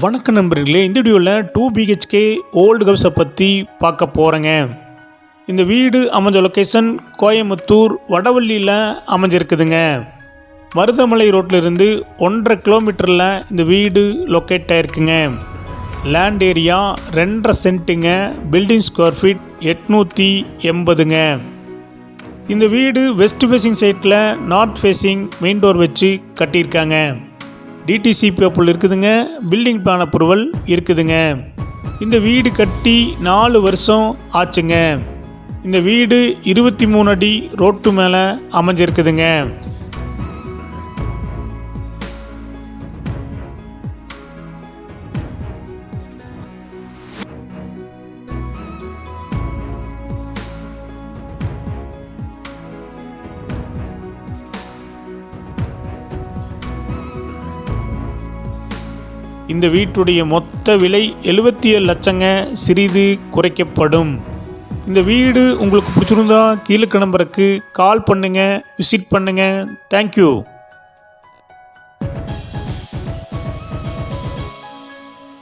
வணக்கம் நண்பர்களே இந்த வீடியோவில் டூ பிஹெச்கே ஓல்டு ஹவுஸை பற்றி பார்க்க போகிறேங்க இந்த வீடு அமைஞ்ச லொக்கேஷன் கோயம்புத்தூர் வடவள்ளியில் அமைஞ்சிருக்குதுங்க. மருதமலை ரோட்டில் இருந்து ஒன்றரை கிலோமீட்டரில் இந்த வீடு லொக்கேட் ஆயிருக்குங்க. லேண்ட் ஏரியா ரெண்டரை சென்ட்டுங்க பில்டிங் ஸ்கொயர் ஃபீட் எட்நூற்றி எண்பதுங்க. இந்த வீடு வெஸ்ட் ஃபேஸிங் சைட்டில் நார்த் ஃபேஸிங் மெயின் டோர் வச்சு கட்டியிருக்காங்க. டிடிசிபி அப்புள் இருக்குதுங்க. பில்டிங் பிளான் அப்ரூவல் இருக்குதுங்க. இந்த வீடு கட்டி நாலு வருஷம் ஆச்சுங்க. இந்த வீடு இருபத்தி மூணு அடி ரோட்டு மேலே அமைஞ்சிருக்குதுங்க. இந்த வீட்டுடைய மொத்த விலை எழுபத்தி ஏழு லட்சங்க சிறிது குறைக்கப்படும். இந்த வீடு உங்களுக்கு பிடிச்சிருந்தா கீழே நம்பருக்கு கால் பண்ணுங்கள் விசிட் பண்ணுங்கள் தேங்க்யூ